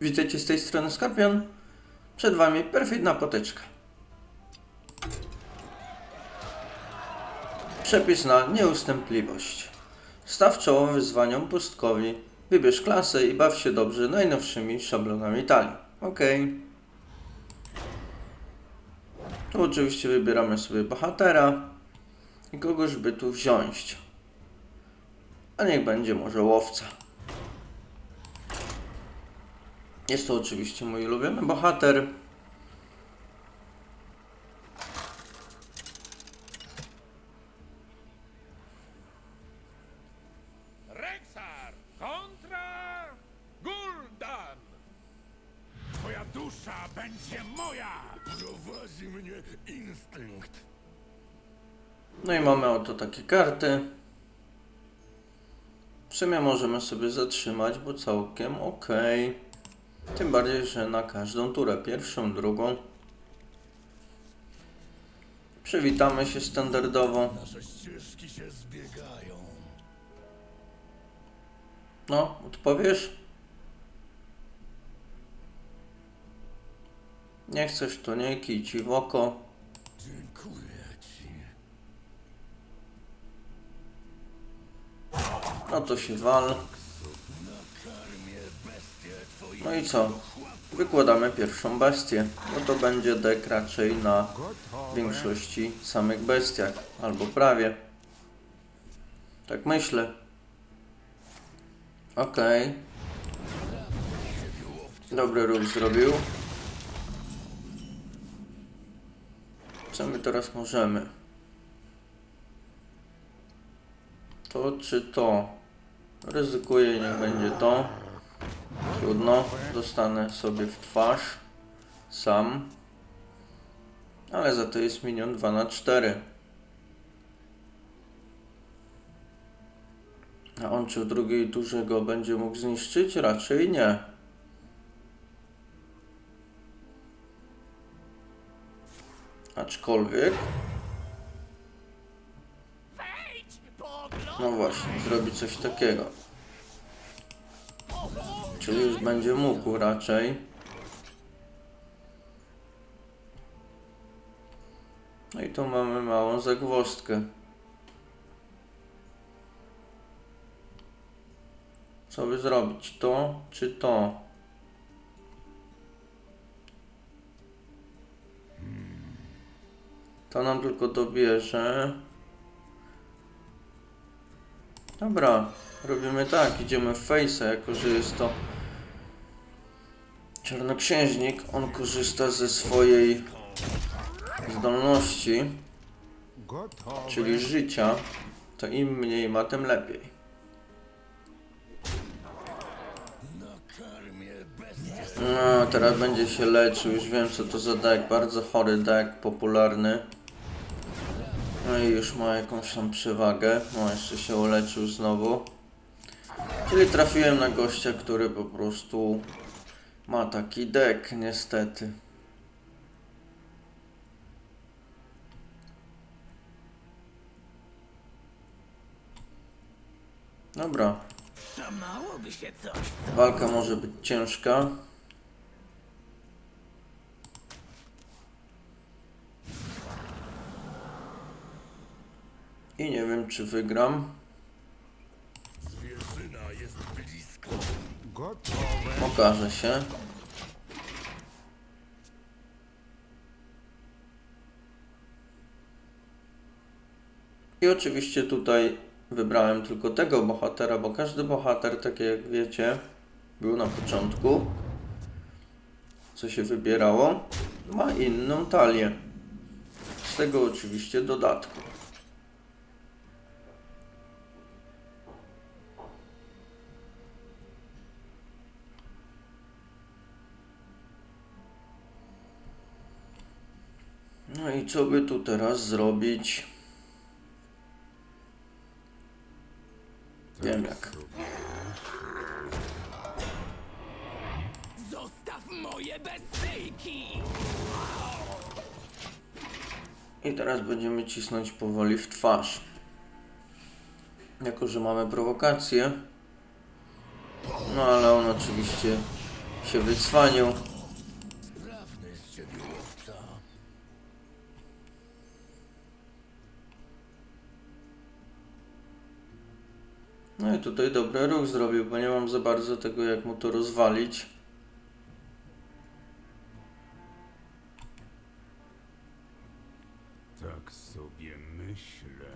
Witajcie z tej strony Skorpion. Przed Wami perfidna potyczka. Przepis na nieustępliwość. Staw czoło wyzwaniom pustkowi. Wybierz klasę i baw się dobrze najnowszymi szablonami talii. Ok. Tu oczywiście wybieramy sobie bohatera i kogoś by tu wziąć. A niech będzie może łowca. Jest to oczywiście mój ulubiony bohater. Rexar kontra Gul'dan. Twoja dusza będzie moja! Prowadzi mnie instynkt. No i mamy oto takie karty. W sumie możemy sobie zatrzymać, bo całkiem ok. Tym bardziej, że na każdą turę, pierwszą, drugą. Przywitamy się standardowo. Nasze ścieżki się zbiegają. No, odpowiesz? Nie chcesz, to nie kij ci w oko. Dziękuję ci. No to się wal. No i co? Wykładamy pierwszą bestię. No to będzie dek raczej na większości samych bestiach, albo prawie. Tak myślę. Okej. Dobry ruch zrobił. Co my teraz możemy? To czy to? Ryzykuję, niech będzie to. Trudno, dostanę sobie w twarz sam. Ale za to jest minion 2 na 4 A on czy w drugiej turze go będzie mógł zniszczyć? Raczej nie. Aczkolwiek. No właśnie, zrobi coś takiego. Czyli już będzie mógł raczej. No i tu mamy małą zagwozdkę. Co by zrobić? To czy to? To nam tylko dobierze. Dobra, robimy tak, idziemy w Face'a, jako że jest to czarnoksiężnik, on korzysta ze swojej zdolności, czyli życia, to im mniej ma, tym lepiej. No, teraz będzie się leczył, już wiem co to za deck, bardzo chory deck, popularny. No i już ma jakąś tam przewagę, no jeszcze się uleczył znowu. Czyli trafiłem na gościa, który po prostu ma taki deck, niestety. Dobra, walka może być ciężka. I nie wiem, czy wygram. Okaże się. I oczywiście tutaj wybrałem tylko tego bohatera, bo każdy bohater, tak jak wiecie, był na początku, co się wybierało, ma inną talię. Z tego oczywiście dodatku. No i co by tu teraz zrobić? Wiem jak. Zostaw moje bestyjki! I teraz będziemy cisnąć powoli w twarz. Jako, że mamy prowokację. No ale on oczywiście się wycwanił. No i tutaj dobry ruch zrobił, bo nie mam za bardzo tego jak mu to rozwalić. Tak sobie myślę.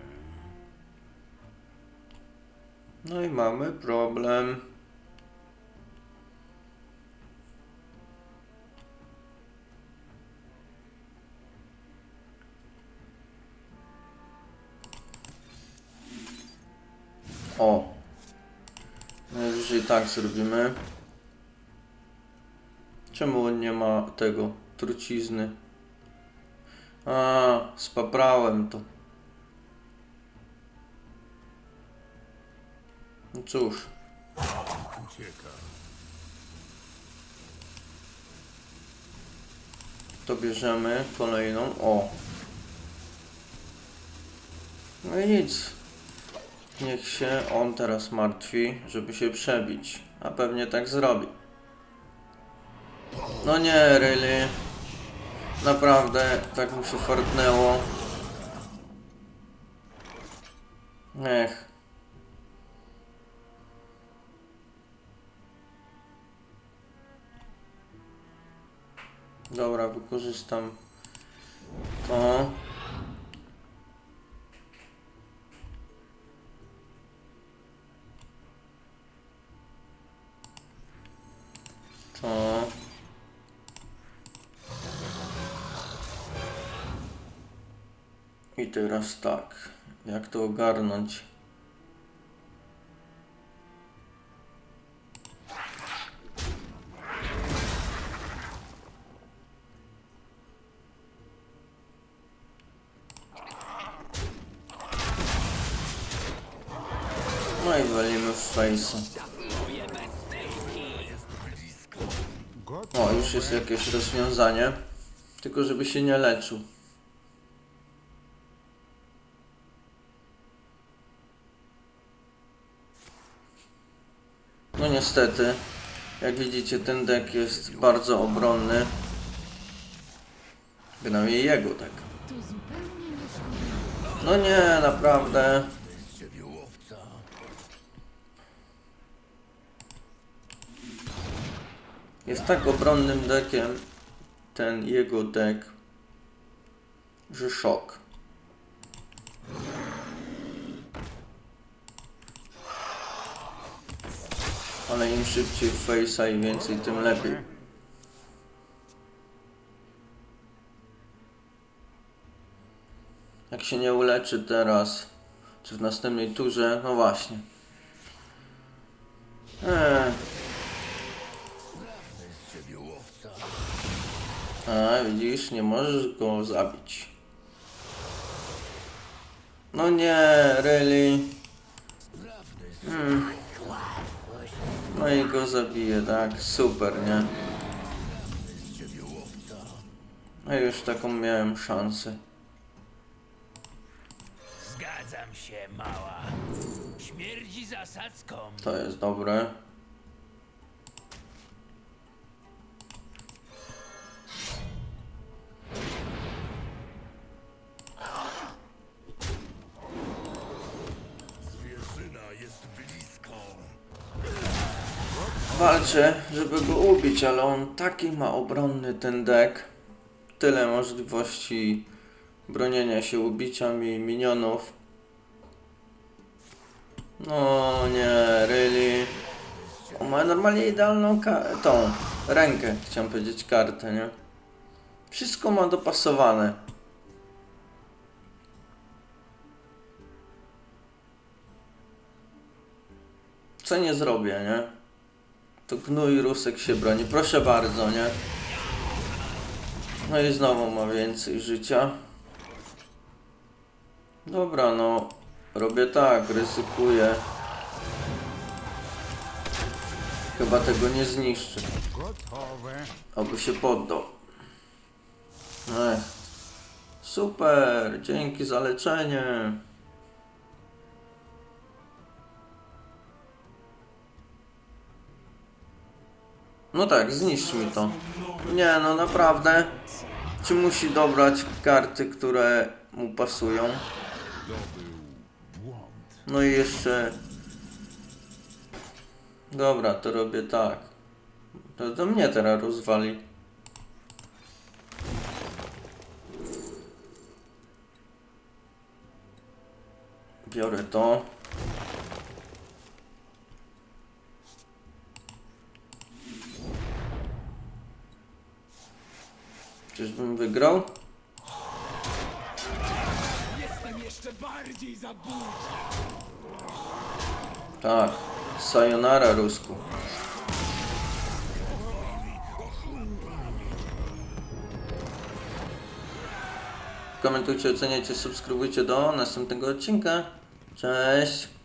No i mamy problem. Tak zrobimy. Czemu on nie ma tego trucizny? A, spaprałem to. No cóż. To bierzemy kolejną. O. No i nic. Niech się on teraz martwi, żeby się przebić. A pewnie tak zrobi. No nie, really. Naprawdę, tak mu się fartnęło. Ech. Dobra, wykorzystam to. I teraz tak. Jak to ogarnąć? No i walimy w. O, już jest jakieś rozwiązanie. Tylko żeby się nie leczył. Niestety, jak widzicie, ten deck jest bardzo obronny. Bynajmniej jego tak. No nie, naprawdę. Jest tak obronnym deckiem ten jego deck, że szok. Ale im szybciej face'a i więcej, tym lepiej. Jak się nie uleczy teraz, czy w następnej turze, no właśnie. Eee. A, widzisz, nie możesz go zabić. No nie, really. Hmm. No i go zabije, tak? Super, nie? No i już taką miałem szansę. Zgadzam się, mała. Śmierdzi zasadzką. To jest dobre. Walczę, żeby go ubić, ale on taki ma obronny ten deck. Tyle możliwości bronienia się ubiciami minionów. No nie, really. On ma normalnie idealną tą rękę, chciałem powiedzieć kartę, nie? Wszystko ma dopasowane. Co nie zrobię, nie? To gnój rusek się broni. Proszę bardzo, nie? No i znowu ma więcej życia. Dobra, no. Robię tak, ryzykuję. Chyba tego nie zniszczy. Oby się poddał. Ech. Super, dzięki za leczenie. No tak, zniszcz mi to. Nie, no naprawdę. Czy musi dobrać karty, które mu pasują? No i jeszcze... Dobra, to robię tak. To, to mnie teraz rozwali. Biorę to. Czyżbym wygrał? Jestem jeszcze bardziej zabójczy! Tak. Sayonara, Rusku. Komentujcie, oceniajcie, subskrybujcie do następnego odcinka. Cześć!